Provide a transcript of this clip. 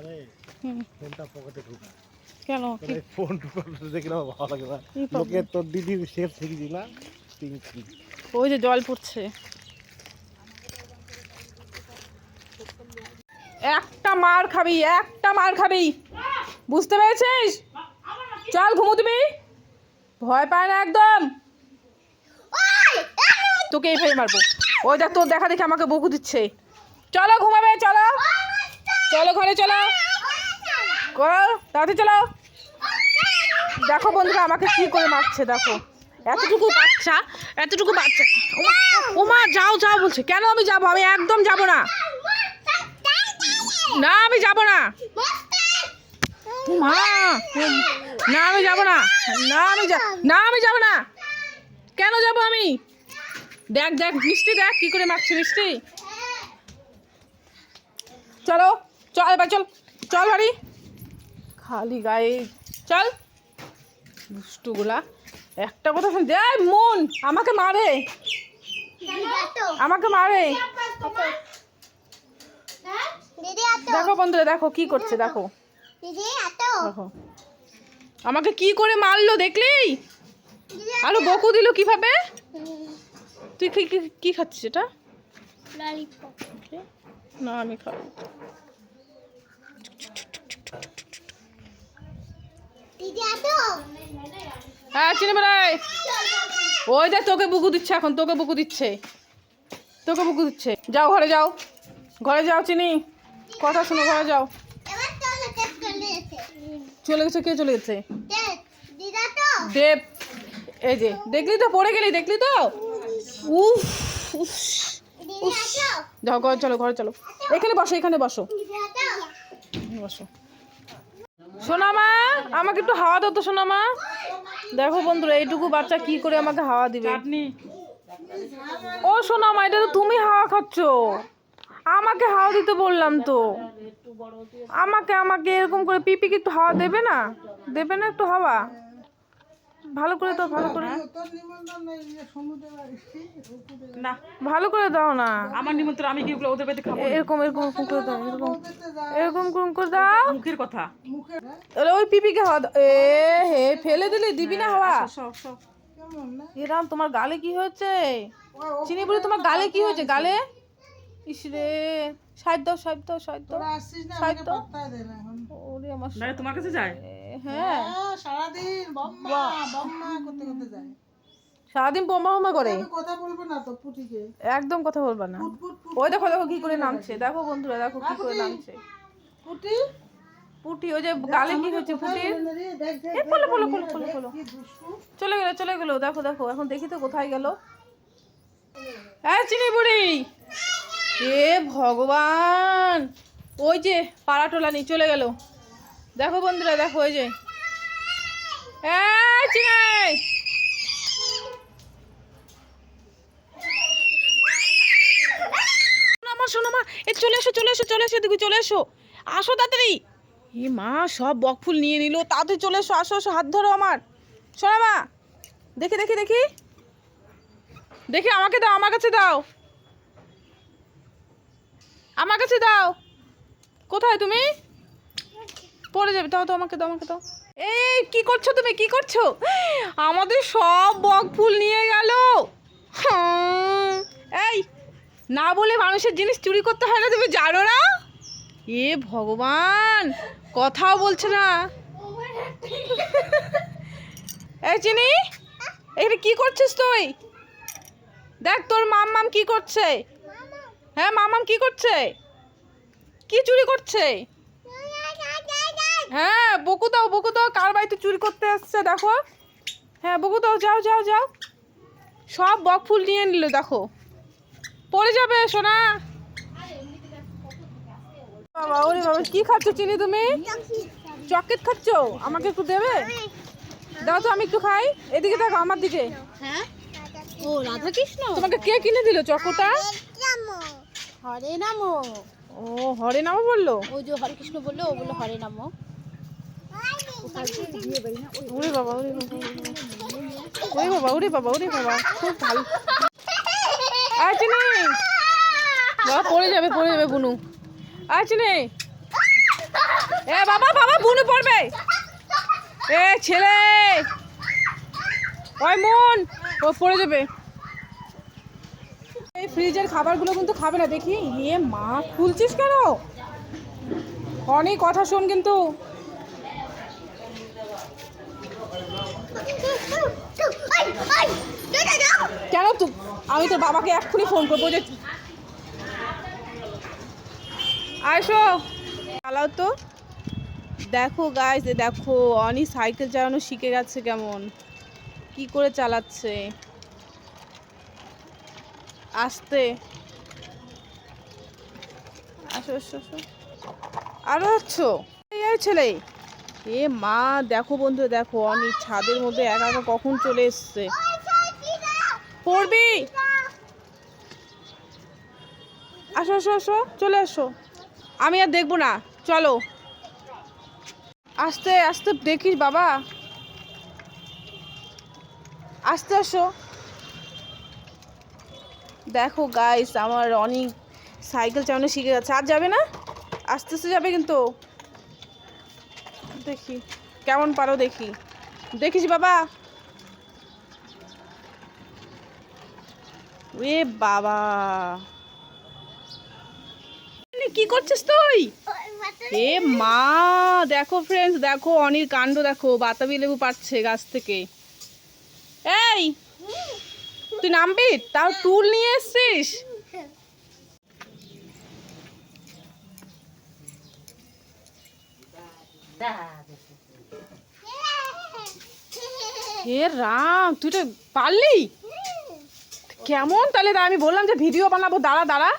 আরে হুম, ফোনটা পকেটে ঢুকা। কেন? তোর কি? এই ফোন ঢুকাতে দেখে না ভালো লাগে না। লোকে তোর দিদির শেপ শিখেছি না পিঙ্কি ওই যে জল পড়ছে। একটা মার খাবি একটা মার খাবি। বুঝতে পেরেছিস? চল ঘুমো তুমি। ভয় পায় না একদম। তোকে এইভাবে মারবো। ওই দেখ তোর দেখা দেখে আমাকে বকু দিচ্ছে। চলো ঘুমাবে চলো। চলো ঘরে চলো। করো তাড়াতাড়ি চলো। দেখো বন্ধুরা আমাকে কি করে মারছে দেখো। এতটুকু বাচ্চা এতটুকু বাচ্চা। ওমা, যাও যাও বলছে। কেন আমি যাব? আমি একদম যাব না। না আমি যাব না। না আমি যাব না। না আমি না আমি যাব না। কেন যাব আমি? দেখ দেখ মিষ্টি দেখ কি করে মারছে মিষ্টি। চলো। চল এবার চল। চল বাড়ি। খালি গায়ে চল। দুষ্টুগুলা। একটা কথা শুন। দেয় মন আমাকে মারে। আমাকে মারে। দেখো বন্ধুরা দেখো কি করছে দেখো। দেখো। আমাকে কি করে মারলো দেখলি? আরও বকু দিল কীভাবে? তুই কি কি- কি খাচ্ছিস এটা? ললিপপ না আমি খাব। হ্যাঁ চিনি বেড়াই ওই দেখ তোকে বুকু দিচ্ছে এখন তোকে বুকু দিচ্ছে। তোকে বুকু দিচ্ছে। যাও ঘরে যাও। ঘরে যাও চিনি। কথা শুনো ঘরে যাও। চলো গেছে। কে চলে গেছে? দেব এই যে দেখলি তো পড়ে গেলি দেখলি তো? উফ যাও ঘরে চলো ঘরে চলো। এখানে বসো এখানে বসো। বসো। সোনামা আমাকে একটু হাওয়া দাও তো সোনামা। দেখো বন্ধুরা এইটুকু বাচ্চা কি করে আমাকে হাওয়া দিবে? ও সোনামা এটা তো তুমি হাওয়া খাচ্ছ। আমাকে হাওয়া দিতে বললাম তো। আমাকে আমাকে এরকম করে পিপিকে একটু হাওয়া দেবে না? দেবে না একটু হাওয়া? ভালো করে দাও ভালো করে। না ভালো করে দাও না। আমার নিমন্ত্রণ আমি কি ওদের বাড়িতে খাব? এরকম এরকম এরকম করে দাও এরকম। এরকম এরকম করে দাও। মুখের কথা। তাহলে ওই পিপিকে হাওয়া দাও। এ হে ফেলে দিলে দিবি না হাওয়া? সব সব এরাম তোমার গালে কি হয়েছে? চিনি বলে তোমার গালে কি হয়েছে? গালে? ইস রে সাইড দাও সাইড দাও সাইড দাও সাইড দাও। ওরে আমার তোমার কাছে যায়? হ্যাঁ। সারাদিন বম্মা বম্মা করতে করতে যায়। সারাদিন বোমা হোমা করে? কথা বলব না তো পুটিকে। একদম কথা বলবা না। ওই দেখো দেখো কি করে নামছে। দেখো বন্ধুরা দেখো কি করে নামছে। পুটি? পুটি ওই যে গালে কি পলো পলো কি দুষ্টু। চলে গেলো চলে গেলো। দেখো দেখো এখন দেখি তো কোথায় গেল। হ্যাঁ চিনি বুড়ি এ ভগবান! ওই যে পাড়াটোলা নিয়ে চলে গেল। দেখো বন্ধুরা দেখো ওই যে শোনো মা এ চলে এসো চলে এসো চলে এসো দিকে চলে এসো। আসো তাড়াতাড়ি। এ মা, সব বকফুল নিয়ে নিল তাড়াতাড়ি চলে এসো, আসো আসো, হাত ধরো আমার। শোনো মা, দেখি দেখি দেখি। দেখি, আমাকে দাও, আমার কাছে দাও। আমার কাছে দাও। কোথায় তুমি? পড়ে যাবে, দাও তো আমাকে দাও আমাকে দাও। এই, কি করছ তুমি? কি করছ? আমাদের সব বক ফুল নিয়ে গেল। এই, না বলে মানুষের জিনিস চুরি করতে হয় না, তুমি জানো না? এ ভগবান, কথাও বলছে না। এই, চিনি, এখানে কি করছিস তুই? দেখ তোর মাম্মাম কি করছে? হ্যাঁ মামাম কি করছে? কি চুরি করছে? হ্যাঁ বকু দাও বকু দাও কার বাড়িতে চুরি করতে আসছে দেখো। হ্যাঁ বকু দাও যাও যাও যাও। সব বক ফুল নিয়ে নিল দেখো। পড়ে যাবে সোনা। বাবা ওরে বাবা কি খাচ্ছ চিনি তুমি? চকলেট খাচ্ছ? আমাকে একটু দেবে? দাও তো আমি একটু খাই। এদিকে দেখো আমার দিকে। হ্যাঁ? ও রাধা কৃষ্ণ তোমাকে কে কিনে দিল চকোটা? হরে নামো ও হরে নামও বলল? ওই যে হরে কৃষ্ণ বলল ও বলল হরে নামো ওরে বাবা ওরে বাবা ওরে বাবা খুব ভালো আয় চিনি বাবা পড়ে যাবে পড়ে যাবে বুনু আয় চিনি এ বাবা বাবা বুনে পড়বে এ ছেলে ওই মন ও পড়ে যাবে এই ফ্রিজের খাবারগুলো কিন্তু খাবে না দেখি ইয়ে মা খুলছিস কেন অনেক কথা শোন কিন্তু কেন তো? আমি তোর বাবাকে এক্ষুনি ফোন করব যে আইসো চালাও তো। দেখো গাইস দেখো, অনি সাইকেল চালানো শিখে গেছে কেমন। কি করে চালাচ্ছে? আসতে। আসো আসো আসো। আরও আছো। ছেলে। এ মা, দেখো বন্ধু দেখো অনি ছাদের মধ্যে একা একা কখন চলে এসছে? পড়বি? আসো আসো আসো, চলে আসো। আমি আর দেখব না, চলো। আস্তে আস্তে দেখিস বাবা। আস্তে আসো। দেখো গাইস আমার অনেক সাইকেল চালানো শিখে গেছে আর যাবে না? আস্তে আস্তে যাবে কিন্তু। দেখি। কেমন পারো দেখি। দেখিস বাবা। এ বাবা। কি করছিস তুই? এ মা, দেখো ফ্রেন্ডস দেখো অনির কাণ্ড, দেখো, বাতাবি লেবু পাচ্ছে গাছ থেকে। এই, তুই নামবি? তাও টুল নিয়ে এসছিস? হে রাম তুই তো পারলি? কেমন? তাহলে আমি বললাম যে ভিডিও বানাবো দাঁড়া দাঁড়া।